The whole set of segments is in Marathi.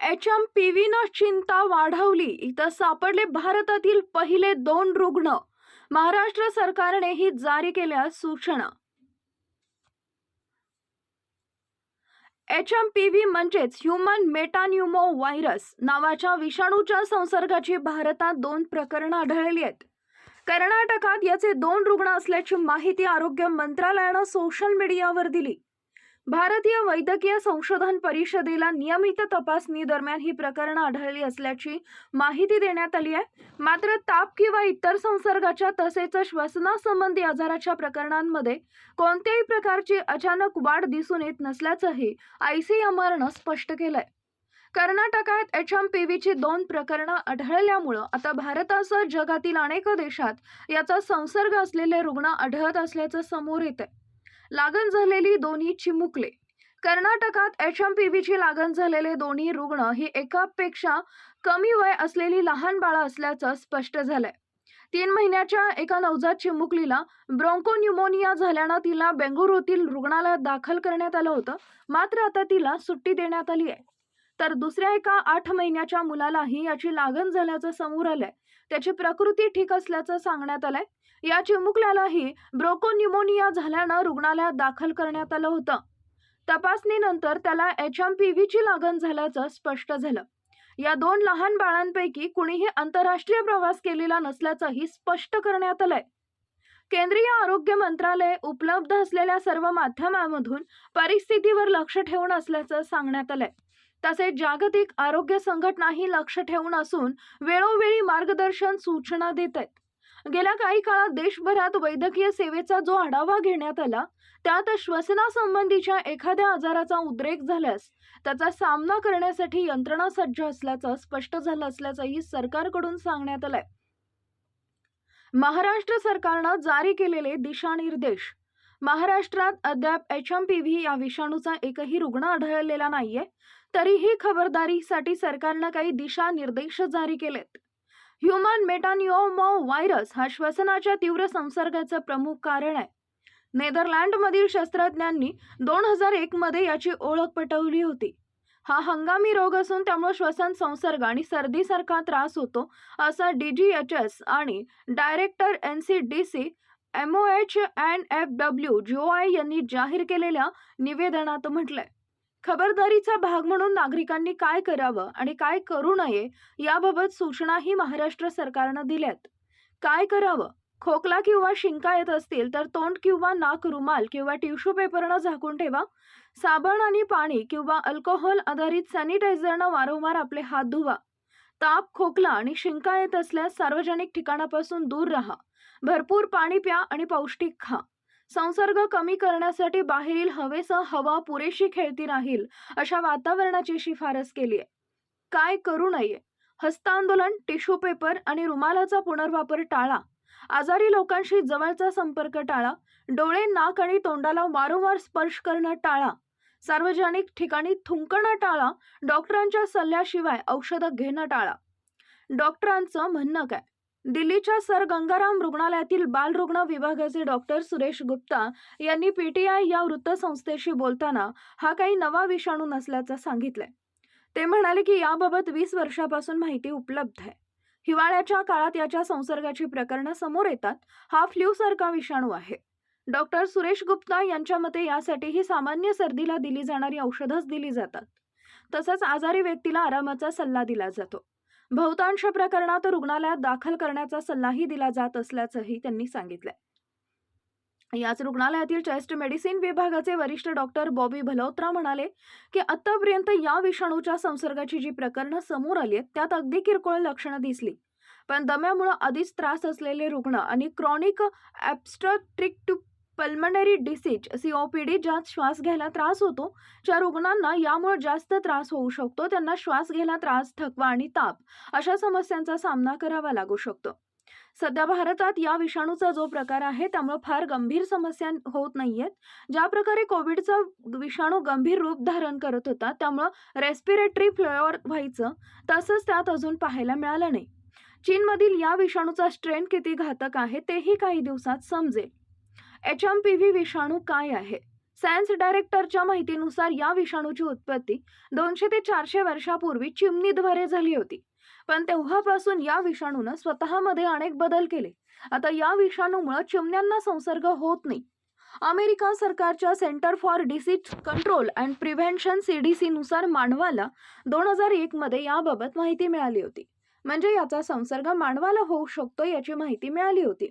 एच एम पी व्हीनं चिंता वाढवली इथं सापडले भारतातील पहिले दोन रुग्ण. महाराष्ट्र सरकारनेही जारी केल्या सूचना. एच एम पी व्ही म्हणजेच ह्युमन मेटान्युमो व्हायरस नावाच्या विषाणूच्या संसर्गाची भारतात दोन प्रकरणं आढळली आहेत. कर्नाटकात याचे दोन रुग्ण असल्याची माहिती आरोग्य मंत्रालयानं सोशल मीडियावर दिली. भारतीय वैद्यकीय संशोधन परिषदेला नियमित तपासणी दरम्यान ही प्रकरणं आढळली असल्याची माहिती देण्यात आली आहे. मात्र ताप किंवा इतर संसर्गाच्या तसेच श्वसनासंबंधी आजाराच्या प्रकरणांमध्ये कोणत्याही प्रकारची अचानक वाढ दिसून येत नसल्याचंही आय सी एम आरनं स्पष्ट केलंय. कर्नाटकात एच एम पी व्हीची दोन प्रकरणं आढळल्यामुळं आता भारतासह जगातील अनेक देशात याचा संसर्ग असलेले रुग्ण आढळत असल्याचं समोर येत आहे लागण झालेली दोन्ही चिमुकले. कर्नाटकात एच एम पी व्हीची लागण झालेले दोन्ही रुग्ण ही एकापेक्षा कमी वय असलेली लहान बाळं असल्याचं स्पष्ट झालंय. तीन महिन्याच्या एका नवजात चिमुकलीला ब्रॉन्कोन्युमोनिया झाल्यानं तिला बेंगळुरूतील रुग्णालयात दाखल करण्यात आलं होतं. मात्र आता तिला सुट्टी देण्यात आली आहे. तर दुसऱ्या एका आठ महिन्याच्या मुलालाही याची लागण झाल्याचं समोर आलंय. त्याची प्रकृती ठीक असल्याचं सांगण्यात आलंय. या चिमुकल्यालाही ब्रोकोन्युमोनिया झाल्यानं रुग्णालयात दाखल करण्यात आलं होतं. तपासणीनंतर त्याला एच एम पी व्हीची लागण झाल्याचं स्पष्ट झालं. या दोन लहान बाळांपैकी कुणीही आंतरराष्ट्रीय प्रवास केलेला नसल्याचंही स्पष्ट करण्यात आलंय. केंद्रीय आरोग्य मंत्रालय उपलब्ध असलेल्या सर्व माध्यमांमधून परिस्थितीवर लक्ष ठेवून असल्याचं सांगण्यात आलंय. तसेच जागतिक आरोग्य संघटनाही लक्ष ठेवून असून वेळोवेळी मार्गदर्शन सूचना देत आहेत. गेल्या काही काळात देशभरात वैद्यकीय सेवेचा जो आढावा घेण्यात आला त्यात श्वसनासंबंधीच्या एखाद्या आजाराचा उद्रेक झाल्यास त्याचा सामना करण्यासाठी यंत्रणा सज्ज असल्याचं स्पष्ट झालं असल्याचंही सरकारकडून सांगण्यात आलंय. महाराष्ट्र सरकारनं जारी केलेले दिशानिर्देश महाराष्ट्रात अद्याप एच एम पी व्ही या विषाणूचा एकही रुग्ण आढळलेला नाहीये तरीही खबरदारीसाठी सरकारनं काही दिशानिर्देश जारी केलेत. ह्युमन मेटानिओमो व्हायरस हा श्वसनाच्या तीव्र संसर्गाचं प्रमुख कारण आहे. नेदरलँडमधील शास्त्रज्ञांनी दोन हजार एकमध्ये याची ओळख पटवली होती. हा हंगामी रोग असून त्यामुळे श्वसन संसर्ग आणि सर्दीसारखा त्रास होतो असं डी जी एच एस आणि director N C D C M O H and F W G O I यांनी जाहीर केलेल्या निवेदनात म्हटलंय. खबरदारीचा भाग म्हणून नागरिकांनी काय करावं आणि काय करू नये याबाबत सूचनाही महाराष्ट्र सरकारनं दिल्यात. काय करावं? खोकला किंवा शिंका येत असतील तर तोंड किंवा नाक रुमाल किंवा टिश्यू पेपरनं झाकून ठेवा. साबण आणि पाणी किंवा अल्कोहोल आधारित सॅनिटायझरनं वारंवार आपले हात धुवा. ताप खोकला आणि शिंका येत असल्यास सार्वजनिक ठिकाणापासून दूर राहा. भरपूर पाणी प्या आणि पौष्टिक खा. संसर्ग कमी करण्यासाठी बाहेरील हवेसह हवा पुरेशी खेळती राहील अशा वातावरणाची शिफारस केली आहे. काय करू नये? हस्तांदोलन टिश्यू पेपर आणि रुमालाचा पुनर्वापर टाळा. आजारी लोकांशी जवळचा संपर्क टाळा. डोळे नाक आणि तोंडाला वारंवार स्पर्श करणं टाळा. सार्वजनिक ठिकाणी थुंकणं टाळा. डॉक्टरांच्या सल्ल्याशिवाय औषधं घेणं टाळा. डॉक्टरांचं म्हणणं काय? दिल्लीच्या सर गंगाराम रुग्णालयातील बालरुग्ण विभागाचे डॉक्टर सुरेश गुप्ता यांनी पीटीआय या वृत्तसंस्थेशी बोलताना हा काही नवा विषाणू नसल्याचं सांगितलंय. ते म्हणाले की याबाबत वीस वर्षापासून माहिती उपलब्ध आहे. हिवाळ्याच्या काळात याच्या संसर्गाची प्रकरणं समोर येतात. हा फ्ल्यू सारखा विषाणू आहे. डॉक्टर सुरेश गुप्ता यांच्या मते यासाठीही सामान्य सर्दीला दिली जाणारी औषधच दिली जातात. तसंच आजारी व्यक्तीला आरामाचा सल्ला दिला जातो. बहुतांश प्रकरणात रुग्णालयात दाखल करण्याचा सल्लाही दिला जात असल्याचंही त्यांनी सांगितलंय. याच रुग्णालयातील चेस्ट मेडिसिन विभागाचे वरिष्ठ डॉक्टर बॉबी भलोत्रा म्हणाले की आतापर्यंत या विषाणूच्या संसर्गाची जी प्रकरणं समोर आली आहेत त्यात अगदी किरकोळ लक्षणं दिसली. पण दम्यामुळं आधीच त्रास असलेले रुग्ण आणि chronic obstructive pulmonary disease COPD ज्यात श्वास घ्यायला त्रास होतो ज्या रुग्णांना यामुळे जास्त त्रास होऊ शकतो त्यांना श्वास घ्यायला त्रास थकवा आणि ताप अशा समस्यांचा सामना करावा लागू शकतो. सध्या भारतात या विषाणूचा जो प्रकार आहे त्यामुळे फार गंभीर समस्या होत नाहीयेत. ज्या प्रकारे कोविडचा विषाणू गंभीर रूप धारण करत होता त्यामुळं रेस्पिरेटरी फ्लोअर व्हायचं तसंच त्यात अजून पाहायला मिळालं नाही. चीनमधील या विषाणूचा स्ट्रेन किती घातक आहे तेही काही दिवसात समजेल. एच एम पी व्ही विषाणू काय आहे? सायन्स डायरेक्टरच्या माहितीनुसार या विषाणूची उत्पत्ती दोनशे ते चारशे वर्षापूर्वी चिमणीद्वारे झाली होती. पण तेव्हापासून या विषाणूनं स्वतःमध्ये अनेक बदल केले. आता या विषाणूमुळे चिमण्यांना संसर्ग होत नाही. अमेरिका सरकारच्या centre for disease control and prevention C D C नुसार मानवाला दोन हजार एक मध्ये याबाबत माहिती मिळाली होती. म्हणजे याचा संसर्ग मानवाला होऊ शकतो याची माहिती मिळाली होती.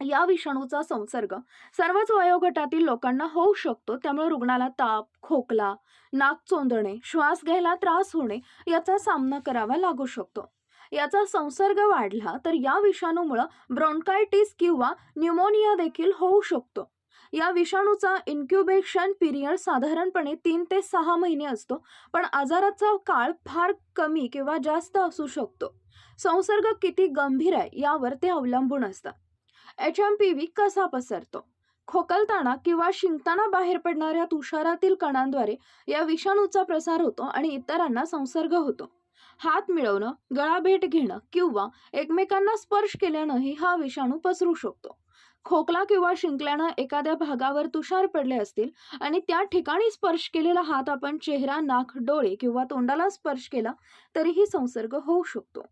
या विषाणूचा संसर्ग. सर्वच वयोगटातील लोकांना होऊ शकतो. त्यामुळे रुग्णाला ताप खोकला नाक चोंदणे श्वास घ्यायला त्रास होणे याचा सामना करावा लागू शकतो. याचा संसर्ग वाढला तर या विषाणूमुळं ब्रॉन्कायटिस किंवा न्यूमोनिया देखील होऊ शकतो. या विषाणूचा इन्क्युबेशन पिरियड साधारणपणे तीन ते सहा महिने असतो पण आजाराचा काळ फार कमी किंवा जास्त असू शकतो. संसर्ग किती गंभीर आहे यावर ते अवलंबून असतात एच एम पी व्ही कसा पसरतो? खोकलताना किंवा शिंकताना बाहेर पडणाऱ्या तुषारातील कणांद्वारे या विषाणूचा प्रसार होतो आणि इतरांना संसर्ग होतो. हात मिळवणं गळा भेट घेणं किंवा एकमेकांना स्पर्श केल्यानंही हा विषाणू पसरू शकतो. खोकला किंवा शिंकल्यानं एखाद्या भागावर तुषार पडले असतील आणि त्या ठिकाणी स्पर्श केलेला हात आपण चेहरा नाक डोळे किंवा तोंडाला स्पर्श केला तरीही संसर्ग होऊ शकतो.